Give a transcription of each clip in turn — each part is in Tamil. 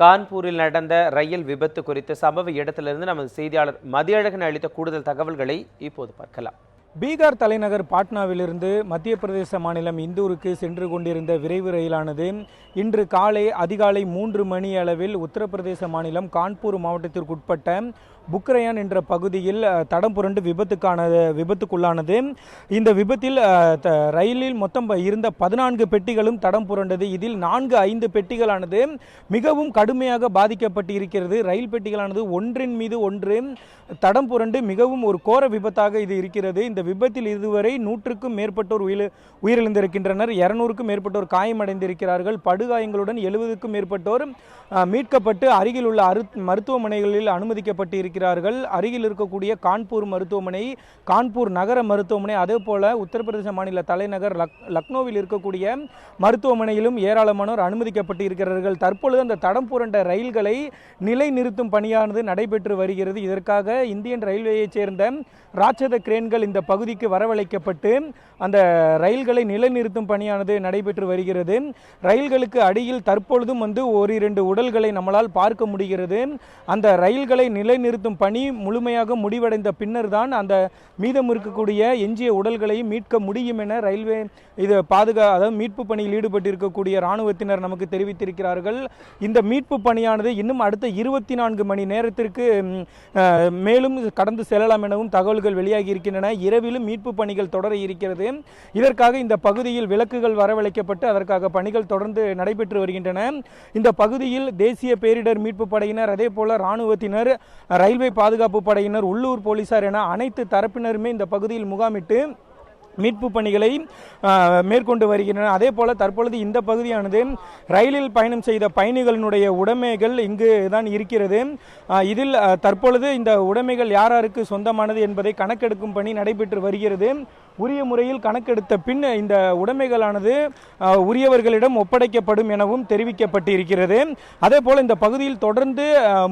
கான்பூரில் நடந்த ரயில் விபத்து குறித்து சம்பவ இடத்திலிருந்து நமது செய்தியாளர் மதியழகன் அளித்த கூடுதல் தகவல்களை இப்போது பார்க்கலாம். பீகார் தலைநகர் பாட்னாவிலிருந்து மத்திய பிரதேச மாநிலம் இந்தூருக்கு சென்று கொண்டிருந்த விரைவு ரயிலானது இன்று காலை அதிகாலை மூன்று மணி அளவில் உத்தரப்பிரதேச மாநிலம் கான்பூர் மாவட்டத்திற்குட்பட்ட புக்ரயான் என்ற பகுதியில் தடம் புரண்டு விபத்துக்கான விபத்துக்குள்ளானது. இந்த விபத்தில் த- ரயிலில் மொத்தம் ப- இருந்த பதினான்கு பெட்டிகளும் தடம் புரண்டது. இதில் நான்கு ஐந்து பெட்டிகளானது மிகவும் கடுமையாக பாதிக்கப்பட்டு இருக்கிறது ரயில் பெட்டிகளானது ஒன்றின் மீது ஒன்று தடம் புரண்டு மிகவும் ஒரு கோர விபத்தாக இது இருக்கிறது. இந்த விபத்தில் இதுவரை நூற்றுக்கும் மேற்பட்டோர் உயிர் உயிரிழந்திருக்கின்றனர். இருநூறுக்கும் மேற்பட்டோர் காயமடைந்திருக்கிறார்கள். படுகாயங்களுடன் எழுபதுக்கும் மேற்பட்டோர் மீட்கப்பட்டு அருகில் உள்ள அரு மருத்துவமனைகளில் அனுமதிக்கப்பட்டு இருக்கிறார்கள் அருகில் இருக்கக்கூடிய கான்பூர் மருத்துவமனை கான்பூர் நகர மருத்துவமனை அதே போல உத்தரப்பிரதேச மாநில தலைநகர் லக் லக்னோவில் இருக்கக்கூடிய மருத்துவமனையிலும் ஏராளமானோர் அனுமதிக்கப்பட்டு இருக்கிறார்கள் தற்பொழுது அந்த தடம் புரண்ட ரயில்களை நிலைநிறுத்தும் பணியானது நடைபெற்று வருகிறது. இதற்காக இந்தியன் ரயில்வேயைச் சேர்ந்த ராட்சத கிரேன்கள் இந்த பகுதிக்கு வரவழைக்கப்பட்டு அந்த ரயில்களை நிலைநிறுத்தும் பணியானது நடைபெற்று வருகிறது. ரயில்களுக்கு அடியில் தற்பொழுதும் வந்து ஓரிரண்டு உடல்களை நம்மளால் பார்க்க முடிகிறது. அந்த ரயில்களை நிலைநிறுத்தும் பணி முழுமையாக முடிவடைந்த பின்னர் தான் அந்த மீதம் இருக்கக்கூடிய எஞ்சிய உடல்களை மீட்க முடியும் என ரயில்வே இது பாதுகா அதாவது மீட்பு பணியில் ஈடுபட்டிருக்கக்கூடிய இராணுவத்தினர் நமக்கு தெரிவித்திருக்கிறார்கள். இந்த மீட்பு பணியானது இன்னும் அடுத்த இருபத்தி நான்கு மணி நேரத்திற்கு மேலும் கடந்து செல்லலாம் எனவும் தகவல்கள் வெளியாகி இருக்கின்றன. இரவிலும் மீட்பு பணிகள் தொடர இருக்கிறது. இதற்காக இந்த பகுதியில் விளக்குகள் வரவழைக்கப்பட்டு அதற்காக பணிகள் தொடர்ந்து நடைபெற்று வருகின்றன. இந்த பகுதியில் தேசிய பேரிடர் மீட்பு படையினர் அதே போல இராணுவத்தினர் ரயில்வே பாதுகாப்பு படையினர் உள்ளூர் போலீசார் என அனைத்து தரப்பினருமே இந்த பகுதியில் முகாமிட்டு மீட்பு பணிகளை மேற்கொண்டு வருகின்றன. அதே போல தற்பொழுது இந்த பகுதியானது ரயிலில் பயணம் செய்த பயணிகளினுடைய உடைமைகள் இங்கு தான் இருக்கிறது. இதில் தற்பொழுது இந்த உடைமைகள் யார் யாருக்கு சொந்தமானது என்பதை கணக்கெடுக்கும் பணி நடைபெற்று வருகிறது. உரிய முறையில் கணக்கெடுத்த பின் இந்த உடைமைகளானது உரியவர்களிடம் ஒப்படைக்கப்படும் எனவும் தெரிவிக்கப்பட்டு இருக்கிறது அதே போல் இந்த பகுதியில் தொடர்ந்து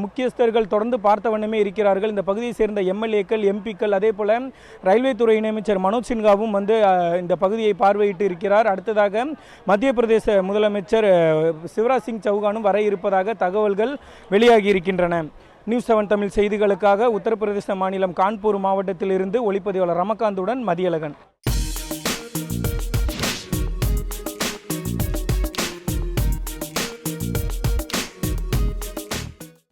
முக்கியஸ்தர்கள் தொடர்ந்து பார்த்த வண்ணமே இருக்கிறார்கள். இந்த பகுதியை சேர்ந்த எம்எல்ஏக்கள் எம்பிக்கள் அதே போல் ரயில்வே துறை இணையமைச்சர் மனோஜ் சின்ஹாவும் வந்து இந்த பகுதியை பார்வையிட்டு இருக்கிறார். அடுத்ததாக மத்திய பிரதேச முதலமைச்சர் சிவராஜ் சிங் சௌகானும் வர இருப்பதாக தகவல்கள் வெளியாகி இருக்கின்றன. நியூஸ் செவன் தமிழ் செய்திகளுக்காக உத்தரப்பிரதேச மாநிலம் கான்பூர் மாவட்டத்திலிருந்து ஒளிப்பதிவாளர் ரமகாந்துடன் மதியழகன்.